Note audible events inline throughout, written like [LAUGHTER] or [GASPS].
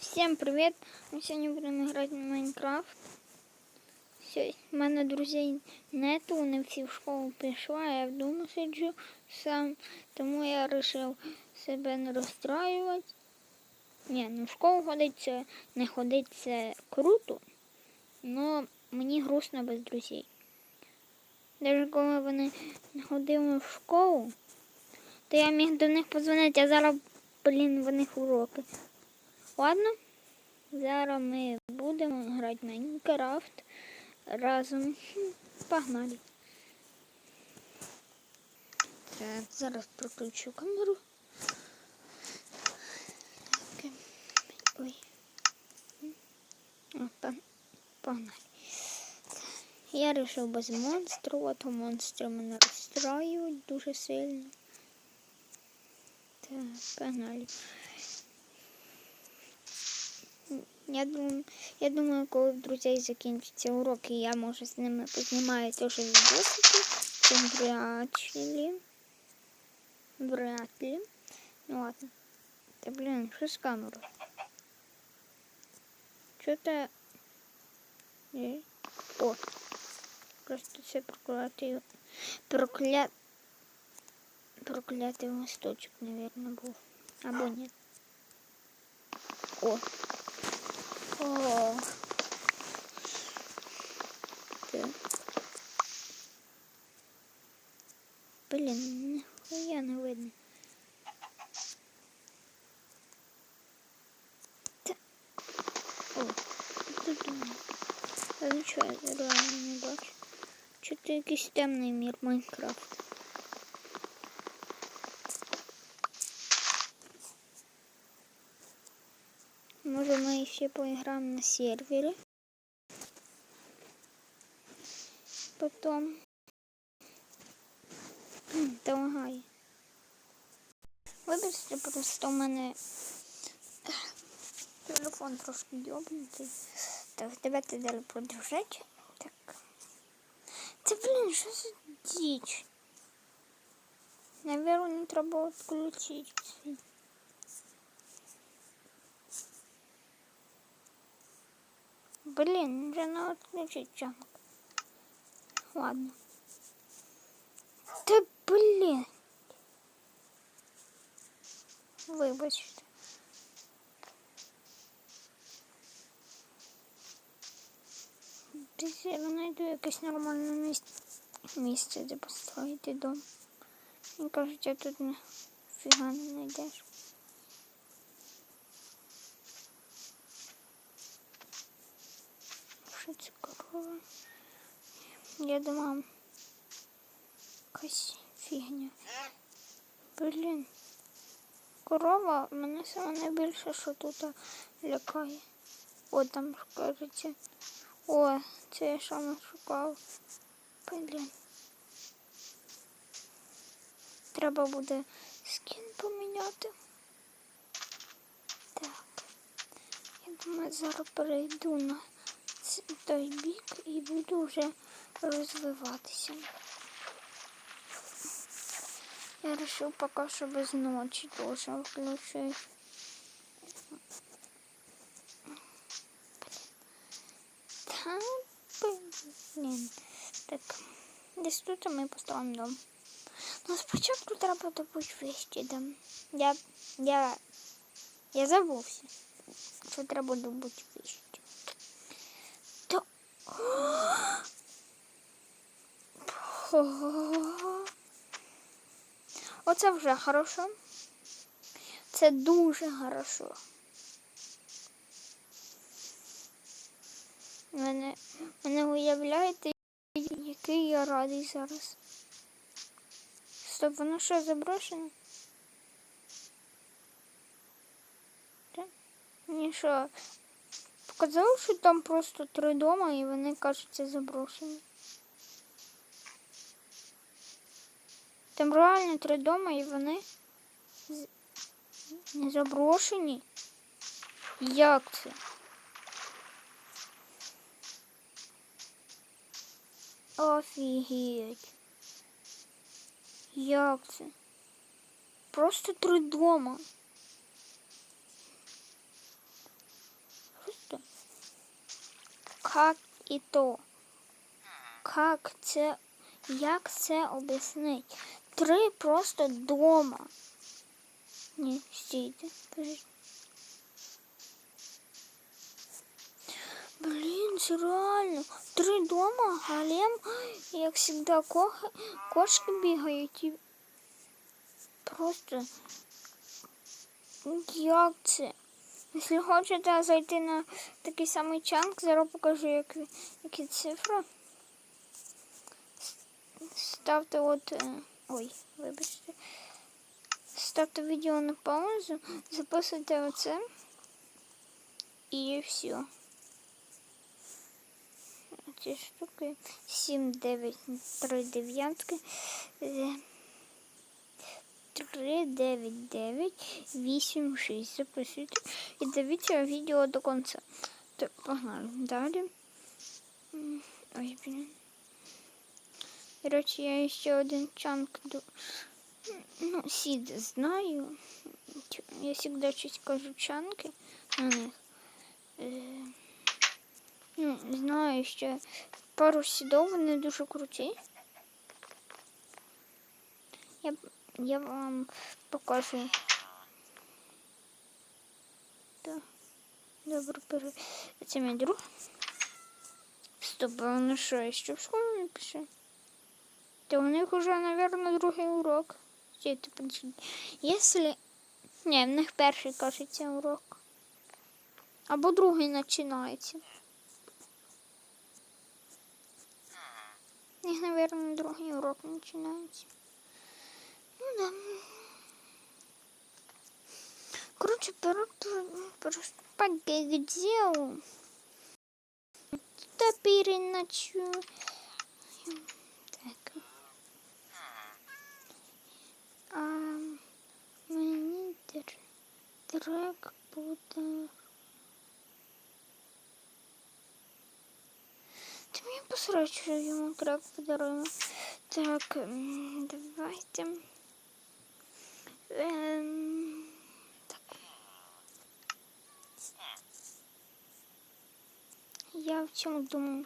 Всем привет! Мы сегодня будем играть в Майнкрафт. В мене друзей нету, вони всі в школу пішли, а я вдома сиджу сам, тому я вирішив себе не розстраювати. Ні, ну в школу ходить це не ходить це круто, але мені грустно без друзей. Навіть коли вони ходили в школу, то я міг до них подзвонити, а зараз, блін, в них уроки. Ладно, зараз ми будемо грати в Майнкрафт разом. Погнали. Так, зараз проключу камеру. Окей. Ой. О, Погнали. Я вирішив без монстру, а то монстри мене розстраюють дуже сильно. Так, погнали. Я думаю, я думаю, коли в друзей закінчаться уроки, я може з ними познімаю теж відосики. Це вряд ли. Вряд ли. Ну ладно. Та блін, що з камерою? Що то Е, О. Просто це проклятий. Прокля... Проклятий листочок, наверное, був. Або ні. О. О. Блін, ніхуя не видно. Та. О, тут думаю. А ну чого я реально не бачу? Чого то якийсь темний мір Майнкрафт. Може ми ще поіграємо на сервері. Потом. Та лагає. Вибачте, просто у мене телефон трошки йобнутий. Так, давайте далі продовжати. Так. Це, блін, що за діч? Наверное, треба відключити. Блин, уже надо отключить чанк. Ладно. Да блин. Вибачте. Десь я знайду якесь нормальне місце, місце, де построїти дом. Мені кажуть, я тут не фіга не знайдеш. Що це? Я думала, якась фігня. Блін. Корова мене саме найбільше, що тут лякає. О, там кажеться. О, це я саме шукав. Блін. Треба буде скін поміняти. Так. Я думаю, зараз перейду на ц- той бік і буду вже розвиватися. Я вирішив поки що без ночі теж включити. Блін. Так, десь тут ми поставимо дом. Ну, спочатку треба добути вещи дом. Я, я, я забувся, що треба добути вещи. [GASPS] Оце вже хорошо. Це дуже хорошо. Мене, мене уявляєте, який я радий зараз. Стоп, воно що заброшене? Так? Мені що, показало, що там просто три дома і вони кажуться заброшені. Там реально три дома і вони не заброшені. Як це? Офігеть. Як це? Просто три дома. Как і то? Как це, як це об'яснить? Три просто дома. Ні, стійте. Блін, це реально. Три дома, голем, як завжди, ко... кошки бігають і просто як це? Якщо хочете зайти на такий самий чанк, зараз покажу, як, які цифри. Ставте от. е, Ой, вибачте. Ставте відео на паузу, записуйте оце. І все. Ці штуки 7, 9, 3 дев'ятки. 3, 9, 9, 8, 6. Записуйте і дивіться відео до кінця. Так, погнали. Далі. Ой, блін. Короче, я ще один чанк до... Ну, сід знаю. Я завжди щось кажу чанки на них. Е, Ну, знаю ще пару сідов, вони дуже круті. Я, я вам покажу. Так. Добре, бери. Це мій друг. Стоп, ну що, я ще в школу не пише? Та у них уже, наверное, другий урок. Стійте, подожди. Если... Ні, в них перший, кажеться, урок. Або другий починається. У них, наверное, другий урок починається. Ну да. Короче, пора приступать к делу. Да переночую. Так. А, мені тр- трек буде. Ти мені посрать, що йому трек подаруємо. Так, м, давайте. Ем, так. Я в чому думаю?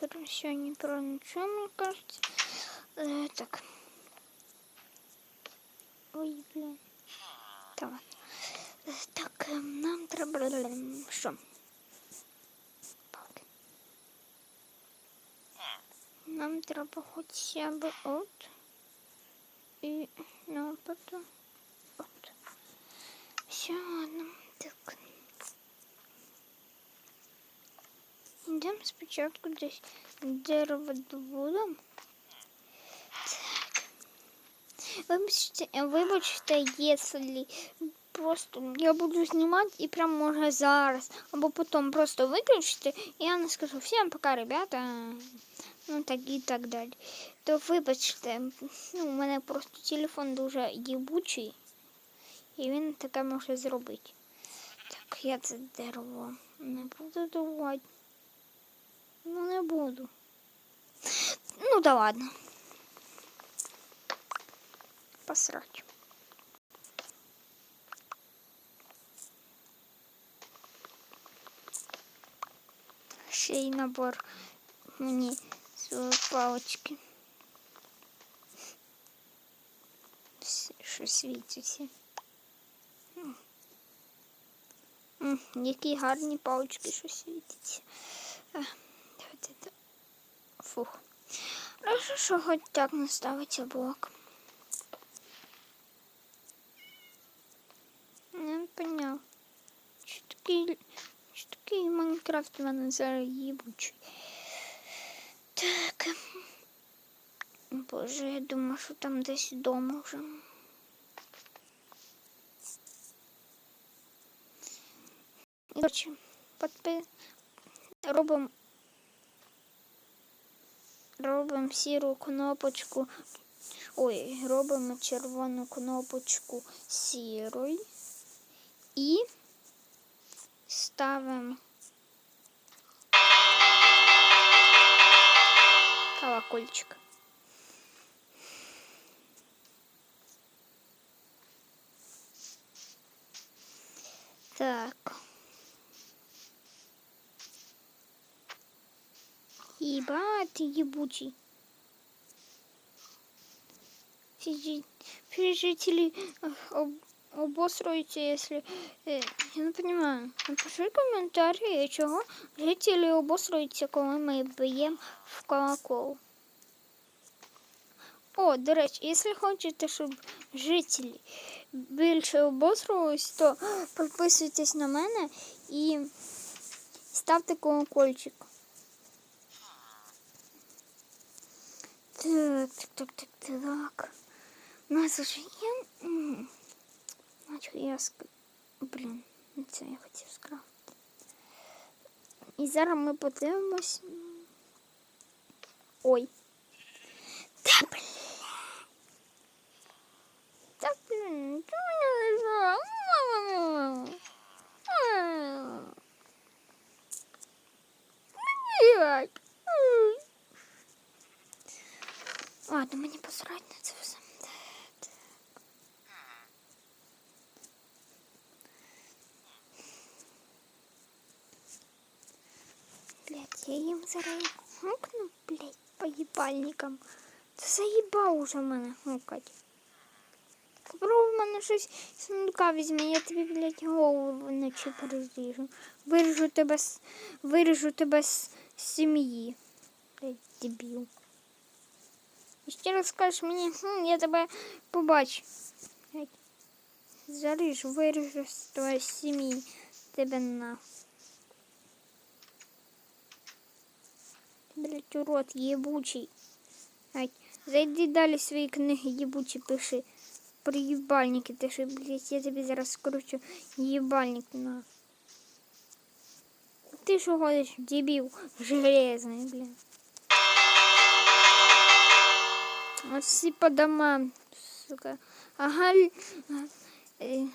Про сьогодні про нічого, мені кажеться. Е, так. Ой, блін. Та ладно. Е, Так, е, нам треба. ем, Що? Нам треба хоча б от. І ну, потім от. Все, ладно. Так. Йдемо спочатку десь дерево добудемо. Вибачте, вибачте, якщо просто я буду знімати і прям може зараз, або потім просто виключити, і я не скажу всім пока, ребята, ну так і так далі. То вибачте, ну, у мене просто телефон дуже їбучий, І він таке може зробити. Так, я це дерево не буду давати. Ну, не буду. Ну да ладно. Посрать. Ще й набор мені свої палочки. Що світиться. Які гарні палочки, що світяться. Так. Фух. Хорошо, що хоч так не блок. Не поняв. Що такий, що такий Майнкрафт в мене зараз їбучий. Так. Боже, я думаю, що там десь вдома вже. Короче, подпи... робимо робимо сіру кнопочку. Ой, робимо червону кнопочку сірою і ставимо колокольчик. Так. Ебать, ты ебучий. Все жи- все жители э, об- обосруются, если... э, Я не понимаю. Напиши коментарі, чого жителі обосруються, коли ми б'ємо в колокол. О, до речі, якщо хочете, щоб жителі більше обосрувались, то підписуйтесь на мене і ставте колокольчик. Так, так, так, так, так. У нас уже є. м, Наче я ск... Блін, не це я хотів скрафтити. І зараз ми подивимось. Ой. Та блін. Ладно, мені посрать на це все. Блять, я їм зараз гукну, блять, по їбальникам. Це заїбав уже мене гукать. Попробуй в мене щось з сундука візьми, я тобі, блядь, голову вночі перезріжу. Виріжу тебе з виріжу тебе з сім'ї. Блядь, дебіл. І ще раз скажеш мені, хм, я тебе побачу. Блядь. Заріжу, виріжу з твоєї сім'ї. Тебе на. Блять, урод, єбучий. Ай, зайди далі свої книги, єбучі, пиши. Про їбальники, ти що, блядь, я тобі зараз скручу їбальник на. Ти що ходиш, дебіл, железний, блін. От всі по домам, сука. Ага, л- е,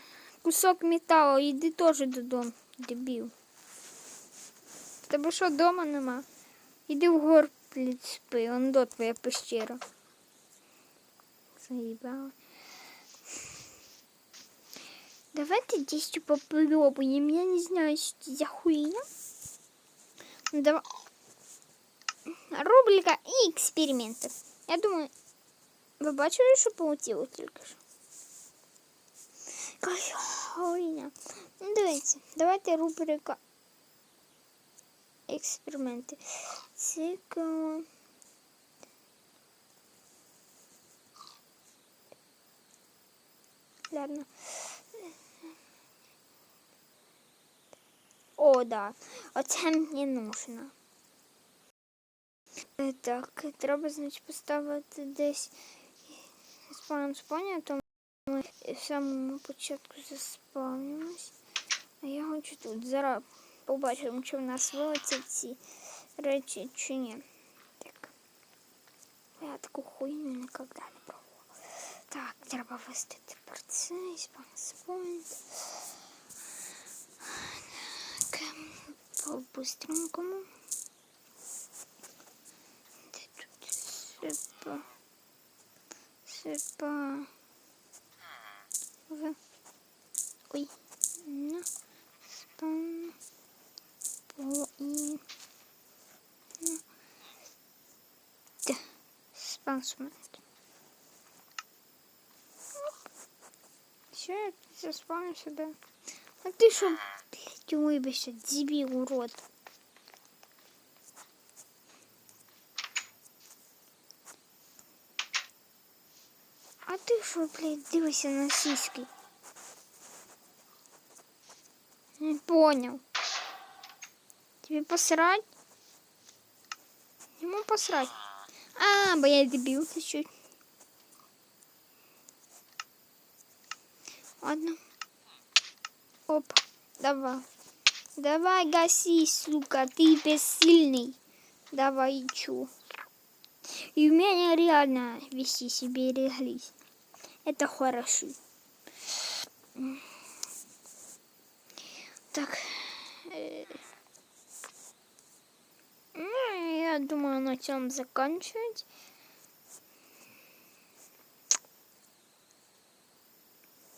кусок металу, іди теж додому, дебіл. В Тебе що, дома нема? Іди в гор, блядь, спи, он до твоя пещера. Заїбала. Давайте десь попробуем. Я не знаю, что это за хуйня. Ну, давай. Рубрика і експерименти. Я думаю, ви бачили, що получилось тільки що? Яка. Ну, дивіться, давайте рубрика експерименти. Цікаво. Ладно. О, да. Оце мені нужно. Так, треба, значить, поставити десь спаун спавня, то ми в самому початку заспавнимось. А я хочу тут. Зараз побачимо, чи в нас вилетять ці речі, чи ні. Так. Я таку хуйню ніколи не пробувала. Так, треба ввести тепер цей спаун спойнт. Так, по-быстренькому. Де тут сипа? Сипа. В. Ой. На. Спам. По і. На. Д. Спам смерть. Все, я заспавню сюда. А ты что, блядь, уебишься, дебил, урод. Что, блядь, дивишься на сиськи? Не понял. Тебе посрать? Ему посрать. А, бо я дебил чуть. Ладно. Оп, давай. Давай гаси, сука, ты бессильный. Давай, чу. И у меня реально вести себе реглись. Это хорошо. Так. э, Ну, я думаю, на чем заканчивать.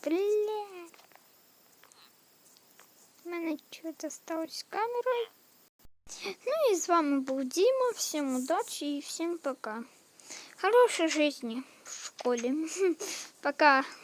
Блядь. У мене что-то сталося з камерою. Ну і з вами був Діма. Всім удачі і всім пока. Хорошої житті В. [LAUGHS] Пока.